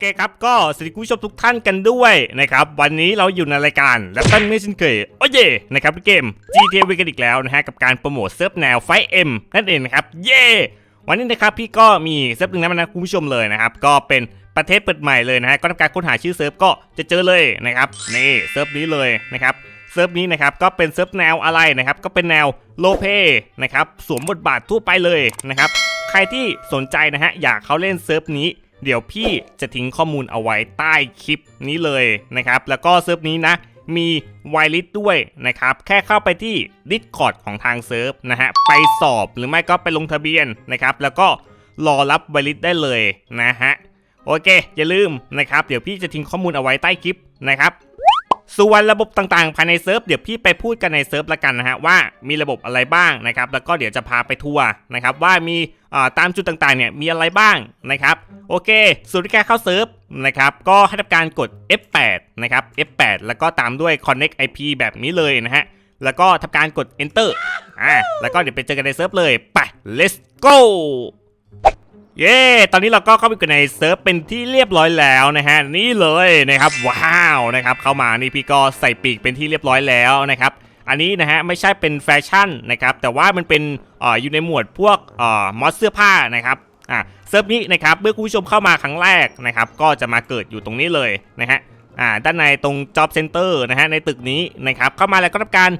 เคครับก็สวัสดีคุณผู้ชมทุกท่านกันด้วยนะครับวันนี้เราอยู่ในรายการและตั้นไม่ชินเคยโอ้เย่นะครับเกม GTA V กันอีกแล้วนะฮะกับการโปรโมทเซิร์ฟแนวไฟเอ็มนั่นเองนะครับเย่วันนี้นะครับพี่ก็มีเซิร์ฟหนึ่งนะนะคุณผู้ชมเลยนะครับก็เป็นประเทศเปิดใหม่เลยนะฮะก็ทำการค้นหาชื่อเซิร์ฟก็จะเจอเลยนะครับนี่เซิร์ฟนี้เลยนะครับเซิร์ฟนี้นะครับก็เป็นเซิร์ฟแนวอะไรนะครับก็เป็นแนวโลเปนะครับสวมบทบาททั่วไปเลยนะครับใครที่สนใจนะฮะอยากเขาเล่นเซิร์ฟนี้ เดี๋ยวพี่จะทิ้งข้อมูลเอาไว้ใต้คลิปนี้เลยนะครับ แล้วก็เซิร์ฟนี้นะมีไวลิสด้วยนะครับ แค่เข้าไปที่ Discord ของทางเซิร์ฟนะฮะ ไปสอบหรือไม่ก็ไปลงทะเบียนนะครับ แล้วก็รอรับไวลิสได้เลยนะฮะ โอเค อย่าลืมนะครับ เดี๋ยวพี่จะทิ้งข้อมูลเอาไว้ใต้คลิปนะครับ ส่วนระบบต่างๆ ภายในเซิร์ฟเดี๋ยวพี่ไปพูดกันในเซิร์ฟละกันนะฮะว่ามีระบบอะไรบ้างนะครับแล้วก็เดี๋ยวจะพาไปทัวร์นะครับว่ามีตามจุดต่างๆเนี่ยมีอะไรบ้างนะครับโอเคส่วนการเข้าเซิร์ฟนะครับก็ให้ทำการกด F8 นะครับ F8 แล้วก็ตามด้วย Connect IP แบบนี้เลยนะฮะแล้วก็ทำการกด Enter อ่าแล้วก็เดี๋ยวไปเจอกันในเซิร์ฟเลยไป let's go เย้ ตอนนี้เราก็เข้าไปกันในเซิร์ฟเป็นที่เรียบร้อยแล้วนะฮะ นี่เลยนะครับ ว้าวนะครับ เข้ามานี่พี่ก็ใส่ปีกเป็นที่เรียบร้อยแล้วนะครับ อันนี้นะฮะไม่ใช่เป็นแฟชั่นนะครับ แต่ว่ามันเป็นออยู่ในหมวดพวกอมอสเสื้อผ้านะครับอ่าเซิร์ฟนี้นะครับเมื่อคุณผู้ชมเข้ามาครั้งแรกนะครับ ก็จะมาเกิดอยู่ตรงนี้เลยนะฮะอ่าด้านในตรง Job Center นะฮะในตึกนี้นะครับเข้ามาแล้วก็ทำการ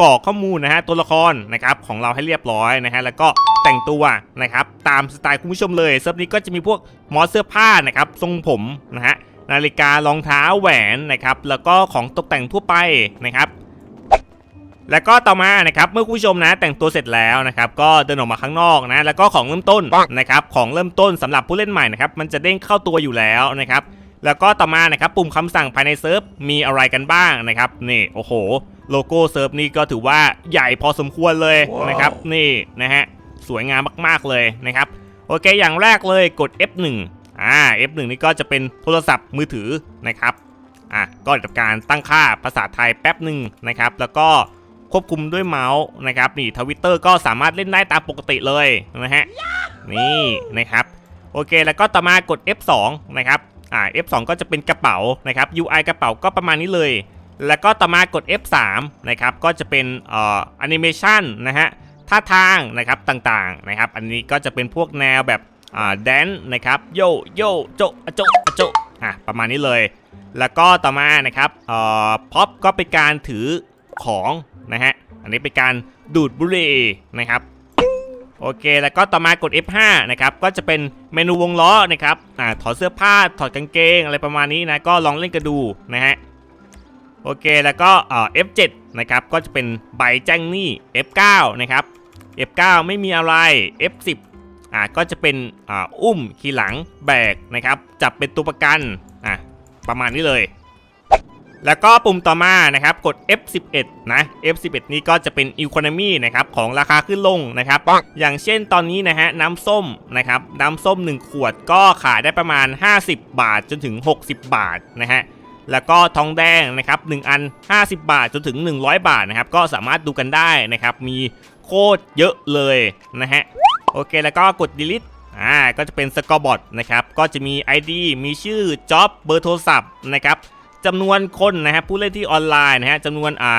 กรอกข้อมูลนะฮะตัวละครนะครับของเราให้เรียบร้อยนะฮะแล้วก็แต่งตัวนะครับตามสไตล์คุณผู้ชมเลยเซิร์ฟนี้ก็จะมีพวกมอสเสื้อผ้านะครับทรงผมนะฮะนาฬิการองเท้าแหวนนะครับแล้วก็ของตกแต่งทั่วไปนะครับแล้วก็ต่อมานะครับเมื่อคุณผู้ชมนะแต่งตัวเสร็จแล้วนะครับก็เดินออกมาข้างนอกนะแล้วก็ของเริ่มต้นนะครับของเริ่มต้นสำหรับผู้เล่นใหม่นะครับมันจะเด้งเข้าตัวอยู่แล้วนะครับแล้วก็ต่อมานะครับปุ่มคำสั่งภายในเซิร์ฟมีอะไรกันบ้างนะครับนี่โอ้โห โลโก้เซิร์ฟนี่ก็ถือว่าใหญ่พอสมควรเลยนะครับนี่นะฮะสวยงามมากๆเลยนะครับโอเคอย่างแรกเลยกด F1 อ่า F1 นี่ก็จะเป็นโทรศัพท์มือถือนะครับอะก็ทำการตั้งค่าภาษาไทยแป๊บหนึ่งนะครับแล้วก็ควบคุมด้วยเมาส์นะครับนี่ทวิตเตอร์ก็สามารถเล่นได้ตามปกติเลยนะฮะนี่นะครับโอเคแล้วก็ต่อมากด F2 นะครับอ่า F2 ก็จะเป็นกระเป๋านะครับ UI กระเป๋าก็ประมาณนี้เลย แล้วก็ต่อมากด F3 นะครับก็จะเป็นเอ่อแอนิเมชันนะฮะท่าทางนะครับต่างๆนะครับ อันนี้ก็จะเป็นพวกแนวแบบอ่าแดนนะครับโยโยโจอโจอโจอะประมาณนี้เลย แล้วก็ต่อมานะครับเอ่อพ็อปก็เป็นการถือของนะฮะอันนี้เป็นการดูดบุหรี่นะครับโอเค แล้วก็ต่อมากด F5 นะครับ ก็จะเป็นเมนูวงล้อนะครับ อ่า ถอดเสื้อผ้า ถอดกางเกง อะไรประมาณนี้นะ ก็ลองเล่นกันดูนะฮะ โอเคแล้วก็เอ่อ F7 นะครับก็จะเป็นใบแจ้งหนี้ F9 นะครับ F9 ไม่มีอะไร F10 อ่าก็จะเป็นอ่าอุ้มขี่หลังแบกนะครับจับเป็นตัวประกันอะประมาณนี้เลย แล้วก็ปุ่มต่อมานะครับกด F11 นะ F11 นี่ก็จะเป็น Economy นะครับของราคาขึ้นลงนะครับ อย่างเช่นตอนนี้นะฮะน้ำส้มนะครับน้ำส้ม 1 ขวดก็ขายได้ประมาณ 50 บาทจนถึง 60 บาทนะฮะ แล้วก็ทองแดงนะครับ1อัน 50 บาทจนถึง 100 บาทนะครับก็สามารถดูกันได้นะครับมีโคตรเยอะเลยนะฮะโอเคแล้วก็กด delete อ่าก็จะเป็นสกอร์บอทนะครับก็จะมี ID มีชื่อ job เบอร์โทรศัพท์นะครับจำนวนคนนะฮะผู้เล่นที่ออนไลน์นะฮะจำนวนอ่า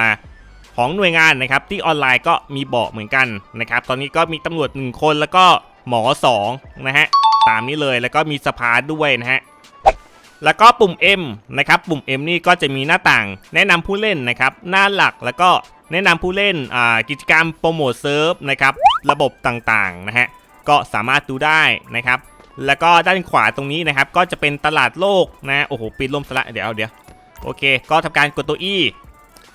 ของหน่วยงานนะครับที่ออนไลน์ก็มีบอกเหมือนกันนะครับตอนนี้ก็มีตำรวจ 1 คนแล้วก็หมอ 2 นะฮะตามนี้เลยแล้วก็มีสภาด้วยนะฮะ แล้วก็ปุ่ม M นะครับปุ่ม M นี่ก็จะมีหน้าต่าง แนะนำผู้เล่นนะครับหน้าหลักแล้วก็แนะนำผู้เล่นกิจกรรมโปรโมทเซิร์ฟนะครับระบบต่างๆนะฮะก็สามารถดูได้นะครับ แล้วก็ด้านขวาตรงนี้นะครับ ก็จะเป็นตลาดโลกนะโอ้โหปิดล่มสละเดี๋ยวเดี๋ยวโอเค ก็ทำการกดตัว E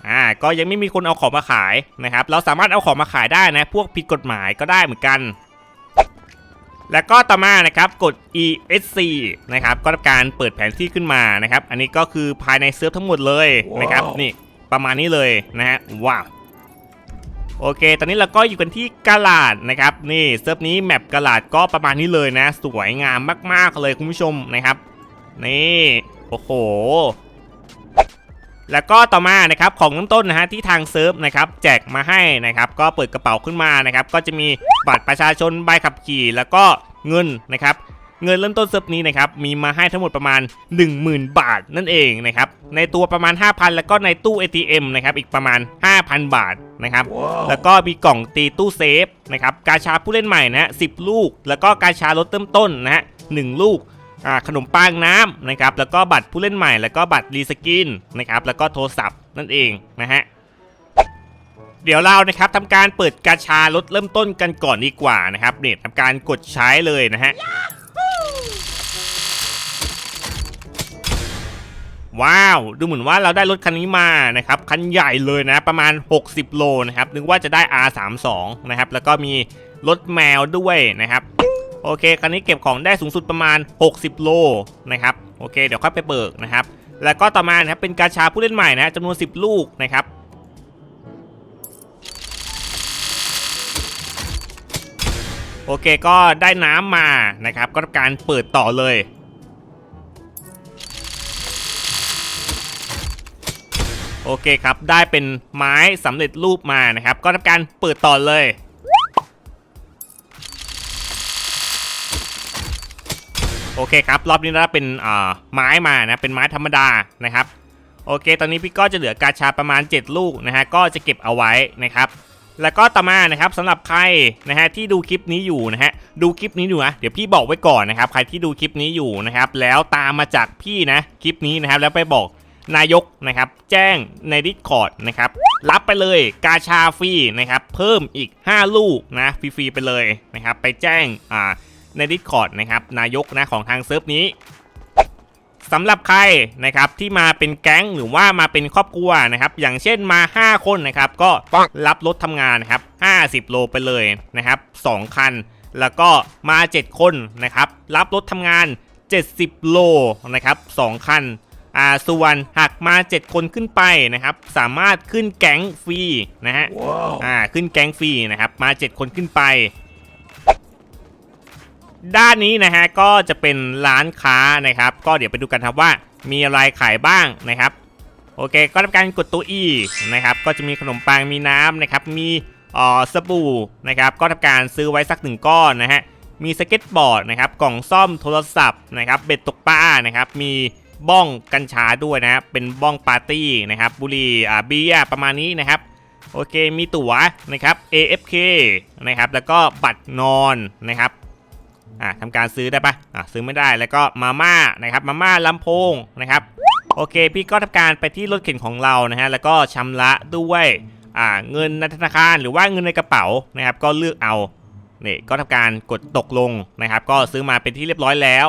อ่าก็ยังไม่มีคนเอาของมาขายนะครับ เราสามารถเอาของมาขายได้นะ พวกผิดกฎหมายก็ได้เหมือนกัน แล้วก็ต่อมานะครับกด ESC นะครับก็ทำการเปิดแผนที่ขึ้นมานะครับ อันนี้ก็คือภายในเซิร์ฟทั้งหมดเลยนะครับว้าวนี่ประมาณนี้เลยนะฮะว้าวโอเค ตอนนี้เราก็อยู่กันที่กาลาดนะครับ นี่เซิร์ฟนี้แมปกาลาดก็ประมาณนี้เลยนะ สวยงามมากๆเลยคุณผู้ชมนะครับ นี่ โอ้โห แล้วก็ต่อมานะครับของน้ำต้นนะฮะที่ทางเซิร์ฟนะครับแจกมาให้นะครับก็เปิดกระเป๋าขึ้นมานะครับก็จะมีบัตรประชาชนใบขับขี่ แล้วก็เงินนะครับเงินเริ่มต้นเซิร์ฟนี้นะครับมีมาให้ทั้งหมดประมาณ 10,000 บาทนั่นเองนะครับในตัวประมาณ 5,000 แล้วก็ในตู้ ATM นะครับอีกประมาณ 5,000 บาทนะครับแล้วก็มีกล่องตีตู้เซฟนะครับกาชาผู้เล่นใหม่นะฮะสิลูก แล้วก็กาชาลดเริ่มต้นนะฮะหนึ่งลูกอ่า ขนมปังน้ำนะครับแล้วก็บัตรผู้เล่นใหม่แล้วก็บัตรรีสกินนะครับแล้วก็โทรศัพท์นั่นเองนะฮะเดี๋ยวเรานะครับทำการเปิดกาชาลดเริ่มต้นกันก่อนดีกว่านะครับเนี่ยทำการกดใช้เลยนะฮะว้าว ดูเหมือนว่าเราได้รถคันนี้มานะครับคันใหญ่เลยนะประมาณ 60 โลนะครับนึกว่าจะได้ R32 นะครับแล้วก็มีรถแมวด้วยนะครับ โอเคคันนี้เก็บของได้สูงสุดประมาณ 60 โลนะครับโอเค เดี๋ยวค่อยไปเบิกนะครับ แล้วก็ต่อมานะครับเป็นกาชาผู้เล่นใหม่นะจำนวน 10 ลูกนะครับโอเคก็ได้น้ำมานะครับ ก็ทำการเปิดต่อเลย โอเคครับ ได้เป็นไม้สำเร็จรูปมานะครับ ก็ทำการเปิดต่อเลย โอเคครับ รอบนี้เราเป็นไม้มานะ เป็นไม้ธรรมดานะครับ โอเค ตอนนี้พี่ก็จะเหลือกาชาประมาณ 7 ลูกนะฮะ ก็จะเก็บเอาไว้นะครับ แล้วก็ต่อมานะครับสำหรับใครนะฮะที่ดูคลิปนี้อยู่นะฮะ ดูคลิปนี้อยู่นะ เดี๋ยวพี่บอกไว้ก่อนนะครับ ใครที่ดูคลิปนี้อยู่นะครับ แล้วตามมาจากพี่นะ คลิปนี้นะครับ แล้วไปบอกนายกนะครับ แจ้งใน Discord นะครับ รับไปเลยกาชาฟรีนะครับ เพิ่มอีก 5 ลูกนะ ฟรีๆไปเลยนะครับ ไปแจ้ง อ่า ใน Discord นะครับนายกนะของทางเซิร์ฟนี้สำหรับใครนะครับที่มาเป็นแก๊งหรือว่ามาเป็นครอบครัวนะครับอย่างเช่นมา 5 คนนะครับก็รับรถทำงานนะครับ 50 โลไปเลยนะครับ 2 คัน แล้วก็มา 7 คนนะครับรับรถทำงาน 70 โลนะครับ 2 คันอ่าส่วนหากมา 7 คนขึ้นไปนะครับ สามารถขึ้นแก๊งฟรีนะฮะอ่าขึ้นแก๊งฟรีนะครับมา 7 คนขึ้นไป ด้านนี้นะฮะก็จะเป็นร้านค้านะครับ ก็เดี๋ยวไปดูกันครับว่ามีอะไรขายบ้างนะครับ โอเค ก็ทำการกดตัว E นะครับ ก็จะมีขนมปังมีน้ำนะครับ มีอ่อสบู่นะครับ ก็ทำการซื้อไว้สักหนึ่งก้อนนะฮะ มีสเก็ตบอร์ดนะครับ กล่องซ่อมโทรศัพท์นะครับ เบ็ดตกปลานะครับ มีบ้องกัญชาด้วยนะครับ เป็นบ้องปาร์ตี้นะครับ บุหรี่อ่าเบียร์ประมาณนี้นะครับโอเค มีตั๋วนะครับ AFK นะครับ แล้วก็บัตรนอนนะครับ อ่าทำการซื้อได้ปะอ่าซื้อไม่ได้แล้วก็มาม่านะครับมาม่าลำโพงนะครับโอเค พี่ก็ทำการไปที่รถเข็นของเรานะฮะแล้วก็ชำระด้วยอ่าเงินในธนาคารหรือว่าเงินในกระเป๋านะครับก็เลือกเอานี่ก็ทำการกดตกลงนะครับ ก็ซื้อมาเป็นที่เรียบร้อยแล้ว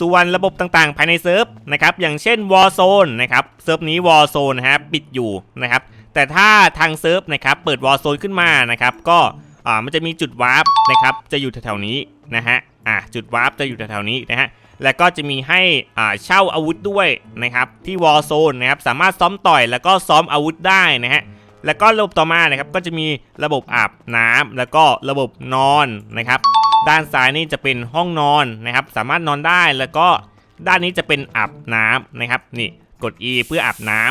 ส่วนระบบต่างๆ ภายในเซิร์ฟนะครับอย่างเช่น Warzone นะครับเซิร์ฟนี้ Warzone นะฮะปิดอยู่นะครับแต่ถ้าทางเซิร์ฟนะครับเปิด Warzone ขึ้นมานะครับก็ อ่ามันจะมีจุดวาร์ปนะครับจะอยู่แถวๆนี้นะฮะอ่าจุดวาร์ปจะอยู่แถวๆนี้นะฮะแล้วก็จะมีให้อ่าเช่าอาวุธด้วยนะครับที่ Warzone นะครับสามารถซ้อมต่อยแล้วก็ซ้อมอาวุธได้นะฮะแล้วก็ระบบต่อมานะครับก็จะมีระบบอาบน้ำแล้วก็ระบบนอนนะครับ ด้านซ้ายนี่จะเป็นห้องนอนนะครับ สามารถนอนได้แล้วก็ด้านนี้จะเป็นอาบน้ำนะครับนี่กด E เพื่ออาบน้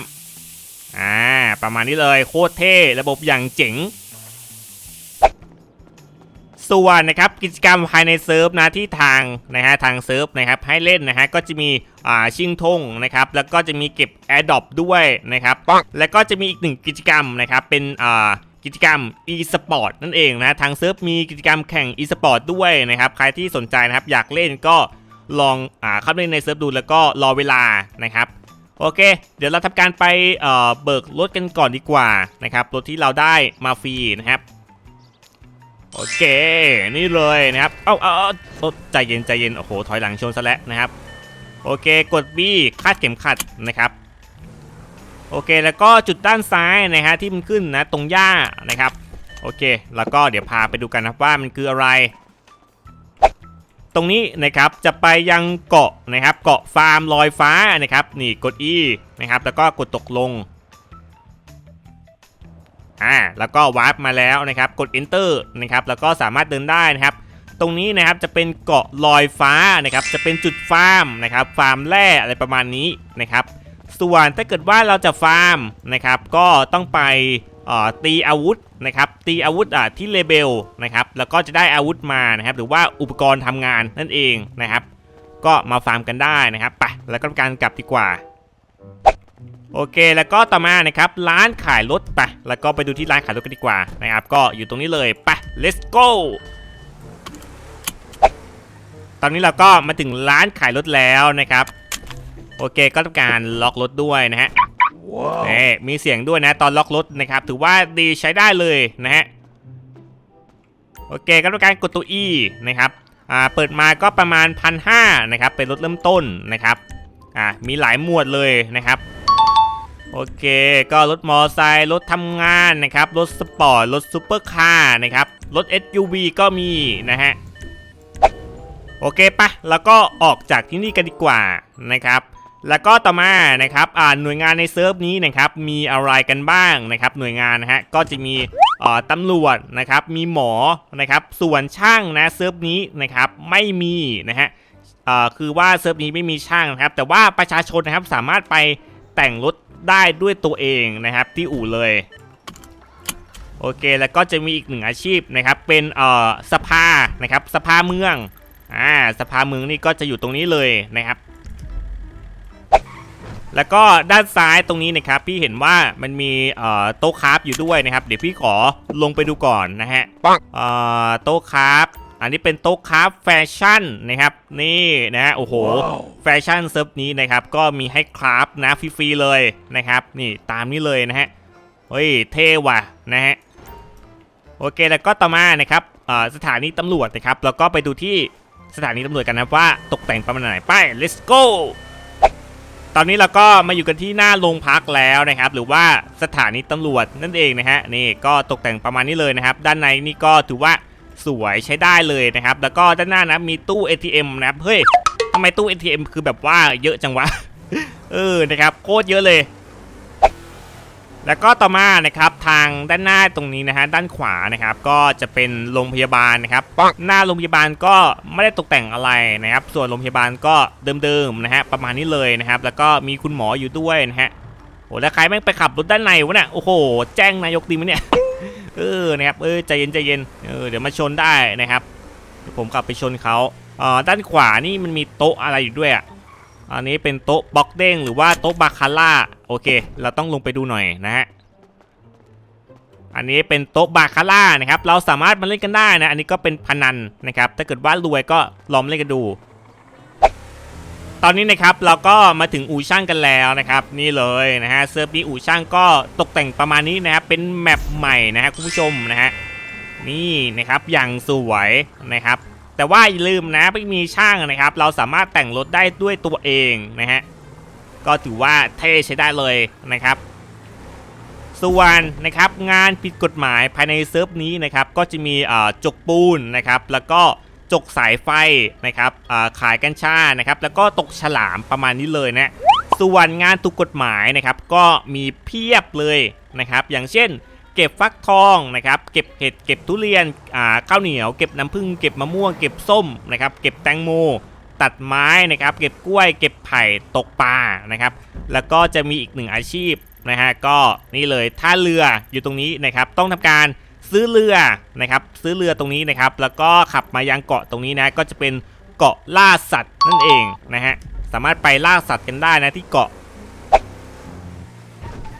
ำอ่าประมาณนี้เลยโคตรเท่ระบบอย่างเจ๋ง ส่วนนะครับกิจกรรมภายในเซิร์ฟนะที่ทางนะฮะทางเซิร์ฟนะครับให้เล่นนะฮะก็จะมีอ่าชิงทงนะครับแล้วก็จะมีเก็บ a อ d o p ด้วยนะครับแล้วก็จะมีอีกหนึ่งกิจกรรมนะครับเป็นอ่ากิจกรรม e-sport นั่นเองนะทางเซิร์ฟมีกิจกรรมแข่ง e-sport ด้วยนะครับใครที่สนใจนะครับอยากเล่นก็ลองอ่าเข้าไปในเซิร์ฟดูแล้วก็รอเวลานะครับโอเค เดี๋ยวเราทำการไปเเบิกรถกันก่อนดีกว่านะครับรถที่เราได้มาฟรีนะครับ โอเคนี่เลยนะครับเอ้าเอ้าเอ้าใจเย็นใจเย็นโอ้โหถอยหลังชนซะแล้วนะครับ โอเคกด B คาดเข็มขัดนะครับโอเคแล้วก็จุดด้านซ้ายนะฮะที่มันขึ้นนะตรงหญ้านะครับโอเค แล้วก็เดี๋ยวพาไปดูกันนะครับว่ามันคืออะไร ตรงนี้นะครับจะไปยังเกาะนะครับ เกาะฟาร์มลอยฟ้านะครับ นี่กด E นะครับแล้วก็กดตกลง อ่าแล้วก็วาร์ปมาแล้วนะครับกด enter นะครับแล้วก็สามารถเดินได้นะครับตรงนี้นะครับจะเป็นเกาะลอยฟ้านะครับจะเป็นจุดฟาร์มนะครับฟาร์มแร่อะไรประมาณนี้นะครับส่วนถ้าเกิดว่าเราจะฟาร์มนะครับก็ต้องไปตีอาวุธนะครับตีอาวุธที่เลเบลนะครับแล้วก็จะได้อาวุธมานะครับหรือว่าอุปกรณ์ทำงานนั่นเองนะครับ ก็มาฟาร์มกันได้นะครับไปแล้วก็การกลับดีกว่า โอเค แล้วก็ต่อมานะครับร้านขายรถไปแล้วก็ไปดูที่ร้านขายรถกันดีกว่านะครับก็อยู่ตรงนี้เลยไป let's go ตอนนี้เราก็มาถึงร้านขายรถแล้วนะครับ โอเคก็ทำการล็อกรถด้วยนะฮะเน่มีเสียงด้วยนะตอนล็อกรถนะครับ ถือว่าดีใช้ได้เลยนะฮะโอเคก็ทำการกดตัว E นะครับอ่าเปิดมาก็ประมาณพันห้านะครับเป็นรถเริ่มต้นนะครับอ่ามีหลายหมวดเลยนะครับ โอเค ก็รถมอไซค์รถทำงานนะครับ รถสปอร์ต รถซูเปอร์คาร์นะครับ รถ SUV ก็มีนะฮะ โอเคปะแล้วก็ออกจากที่นี่กันดีกว่านะครับ แล้วก็ต่อมานะครับอ่าหน่วยงานในเซิร์ฟนี้นะครับ มีอะไรกันบ้างนะครับ หน่วยงานนะฮะ ก็จะมีเอ่อตำรวจนะครับ มีหมอนะครับ ส่วนช่างนะเซิร์ฟนี้นะครับ ไม่มีนะฮะเอ่อคือว่าเซิร์ฟนี้ไม่มีช่างนะครับ แต่ว่าประชาชนนะครับสามารถไปแต่งรถ ได้ด้วยตัวเองนะครับที่อู่เลยโอเคแล้วก็จะมีอีกหนึ่งอาชีพนะครับเป็นเอ่อสภานะครับสภาเมืองอ่าสภาเมืองนี่ก็จะอยู่ตรงนี้เลยนะครับ แล้วก็ด้านซ้ายตรงนี้นะครับพี่เห็นว่ามันมีเอ่อโต๊ะคราฟอยู่ด้วยนะครับ เดี๋ยวพี่ขอลงไปดูก่อนนะฮะปังเอ่อโต๊ะคราฟ อันนี้เป็นโต๊ะคราฟแฟชั่นนะครับนี่นะฮะโอ้โหแฟชั่นเซิร์ฟนี้นะครับก็มีให้คราฟนะฟรีๆเลยนะครับนี่ตามนี้เลยนะฮะเฮ้ยเท่ว่ะนะฮะโอเคแล้วก็ต่อมานะครับเอ่อสถานีตำรวจนะครับแล้วก็ไปดูที่สถานีตำรวจกันนะว่าตกแต่งประมาณไหนไป let's go ตอนนี้เราก็มาอยู่กันที่หน้าโรงพักแล้วนะครับ หรือว่าสถานีตำรวจนั่นเองนะฮะนี่ก็ตกแต่งประมาณนี้เลยนะครับ ด้านในนี่ก็ถือว่า สวยใช้ได้เลยนะครับ แล้วก็ด้านหน้านะมีตู้ ATM นะครับเฮ้ยทำไมตู้ ATM คือแบบว่าเยอะจังวะเออนะครับโคตรเยอะเลยแล้วก็ต่อมานะครับทางด้านหน้าตรงนี้นะฮะด้านขวานะครับก็จะเป็นโรงพยาบาลนะครับปังหน้าโรงพยาบาลก็ไม่ได้ตกแต่งอะไรนะครับ ส่วนโรงพยาบาลก็เดิมๆนะฮะประมาณนี้เลยนะครับ แล้วก็มีคุณหมออยู่ด้วยนะฮะโอ้แล้วใครแม่งไปขับรถด้านในวะเนี่ยโอ้โหแจ้งนายกดีมั้ยเนี่ย เออนะครับเออใจเย็นใจเย็นเออเดี๋ยวมาชนได้นะครับผมขับไปชนเขาเอ่อด้านขวานี่มันมีโต๊ะอะไรอยู่ด้วยอะอันนี้เป็นโต๊ะบล็อกเด้งหรือว่าโต๊ะบาคาร่าโอเค เราต้องลงไปดูหน่อยนะฮะอันนี้เป็นโต๊ะบาคาร่านะครับเราสามารถมาเล่นกันได้นะอันนี้ก็เป็นพนันนะครับถ้าเกิดว่ารวยก็ลองเล่นกันดู ตอนนี้นะครับเราก็มาถึงอู่ช่างกันแล้วนะครับนี่เลยนะฮะเซิร์ฟนี้อู่ช่างก็ตกแต่งประมาณนี้นะครับเป็นแมปใหม่นะฮะคุณผู้ชมนะฮะนี่นะครับอย่างสวยนะครับ แต่ว่าอย่าลืมนะไม่มีช่างนะครับ เราสามารถแต่งรถได้ด้วยตัวเองนะฮะก็ถือว่าเท่ใช้ได้เลยนะครับ ส่วนนะครับงานผิดกฎหมายภายในเซิร์ฟนี้นะครับก็จะมีเอ่อจกปูนนะครับแล้วก็ จกสายไฟนะครับขายกัญชานะครับแล้วก็ตกฉลามประมาณนี้เลยนะส่วนงานถูกกฎหมายนะครับก็มีเพียบเลยนะครับอย่างเช่น เก็บฟักทองนะครับเก็บเห็ดเก็บทุเรียนข้าวเหนียว เก็บน้ำผึ้งเก็บมะม่วงเก็บส้มนะครับเก็บแตงโมตัดไม้นะครับเก็บกล้วย เก็บไผ่ตกปลานะครับแล้วก็จะมีอีกหนึ่งอาชีพนะฮะก็นี่เลยท่าเรืออยู่ตรงนี้นะครับต้องทำการ ซื้อเรือนะครับซื้อเรือตรงนี้นะครับแล้วก็ขับมายังเกาะตรงนี้นะก็จะเป็นเกาะล่าสัตว์นั่นเองนะฮะสามารถไปล่าสัตว์กันได้นะที่เกาะ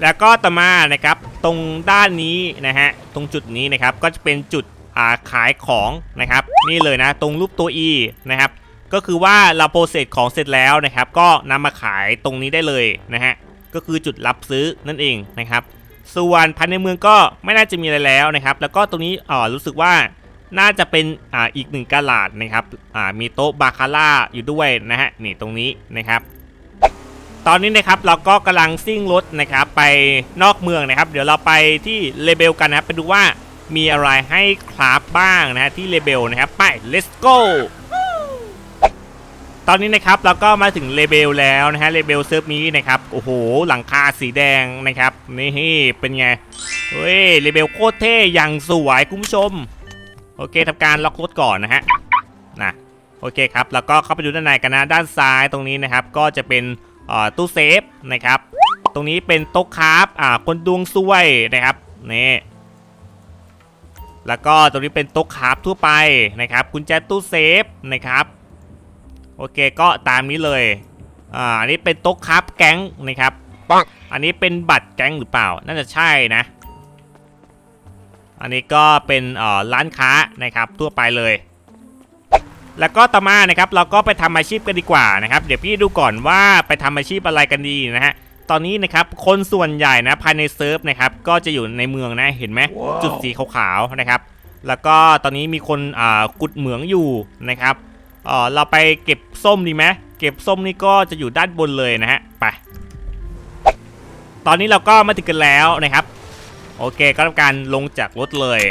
แล้วก็ต่อมานะครับตรงด้านนี้นะฮะตรงจุดนี้นะครับก็จะเป็นจุดาขายของนะครับนี่เลยนะตรงรูปตัว E นะครับก็คือว่าเราโปรเซสของเสร็จแล้วนะครับ ก็นำมาขายตรงนี้ได้เลยนะฮะก็คือจุดรับซื้อนั่นเองนะครับ ส่วนภายในเมืองก็ไม่น่าจะมีอะไรแล้วนะครับ แล้วก็ตรงนี้อ๋อรู้สึกว่าน่าจะเป็นอ่าอีกหนึ่งกาลาดนะครับอ่ามีโต๊ะบาคาร่าอยู่ด้วยนะฮะนี่ตรงนี้นะครับตอนนี้นะครับเราก็กำลังซิ่งรถนะครับไปนอกเมืองนะครับ เดี๋ยวเราไปที่เลเบลกันนะครับไปดูว่ามีอะไรให้คราฟบ้างนะฮะที่เลเบลนะครับไป let's go ตอนนี้นะครับเราก็มาถึงเลเบลแล้วนะฮะเลเบลเซิร์ฟนี้นะครับโอ้โหหลังคาสีแดงนะครับนี่เป็นไงเฮ้ยเลเบลโคตรเท่อย่างสวยคุณผู้ชม โอเคทำการล็อกรถก่อนนะฮะนะโอเคครับแล้วก็เข้าไปดูด้านในกันนะด้านซ้ายตรงนี้นะครับ ก็จะเป็นตู้เซฟนะครับ ตรงนี้เป็นโต๊ะคราฟอ่าคนดวงซวยนะครับนี่แล้วก็ตรงนี้เป็นโต๊ะคราฟทั่วไปนะครับกุญแจตู้เซฟนะครับ โอเคก็ตามนี้เลย อ่าอันนี้เป็นโต๊ะคราฟแก๊งนะครับปังอันนี้เป็นบัตรแก๊งหรือเปล่า น่าจะใช่นะ อันนี้ก็เป็นเอ่อร้านค้านะครับทั่วไปเลย แล้วก็ต่อมานะครับเราก็ไปทำอาชีพกันดีกว่านะครับ เดี๋ยวพี่ดูก่อนว่าไปทำอาชีพอะไรกันดีนะฮะตอนนี้นะครับคนส่วนใหญ่นะภายในเซิร์ฟนะครับก็จะอยู่ในเมืองนะเห็นไหมจุดสีขาวๆนะครับ แล้วก็ตอนนี้มีคนอ่ากุดเหมืองอยู่นะครับ เออเราไปเก็บส้มดีไหมเก็บส้มนี่ก็จะอยู่ด้านบนเลยนะฮะไปตอนนี้เราก็มาถึงกันแล้วนะครับ โอเคก็ทำการลงจากรถเลย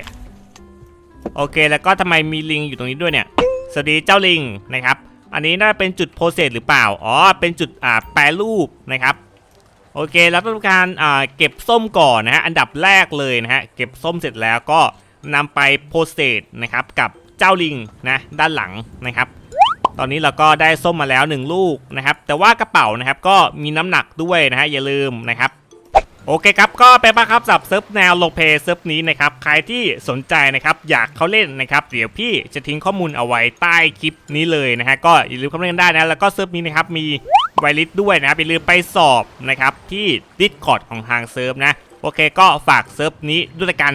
โอเคแล้วก็ทำไมมีลิงอยู่ตรงนี้ด้วยเนี่ยสวัสดีเจ้าลิงนะครับ อันนี้น่าเป็นจุดโปรเซสหรือเปล่าอ๋อเป็นจุดอ่าแปรรูปนะครับโอเคแล้วต้องการอ่าเก็บส้มก่อนนะฮะอันดับแรกเลยนะฮะเก็บส้มเสร็จแล้วก็นำไปโปรเซสนะครับกับ เจ้าลิงนะด้านหลังนะครับ ตอนนี้เราก็ได้ส้มมาแล้ว 1 ลูกนะครับ แต่ว่ากระเป๋านะครับก็มีน้ำหนักด้วยนะฮะอย่าลืมนะครับโอเคครับ ก็เป็นปะครับสับเซิร์ฟแนวโลเปเซิร์ฟนี้นะครับ ใครที่สนใจนะครับ อยากเขาเล่นนะครับ เดี๋ยวพี่จะทิ้งข้อมูลเอาไว้ใต้คลิปนี้เลยนะฮะ ก็อย่าลืมเข้าเล่นได้นะ แล้วก็เซิร์ฟนี้นะครับ มีไวลิสด้วยนะครับอย่าลืมไปสอบนะครับ ที่ Discord ของทางเซิร์ฟนะ โอเคก็ฝากเซิร์ฟนี้ด้วยกัน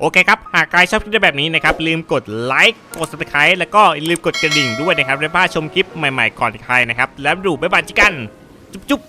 โอเคครับ หากใครชอบคลิปแบบนี้นะครับ ลืมกดไลค์กด subscribe แล้วก็ลืมกดกระดิ่งด้วยนะครับได้พลาดชมคลิปใหม่ๆก่อนใครนะครับ แล้วดูบ๊ายบายจิกัน จุ๊บ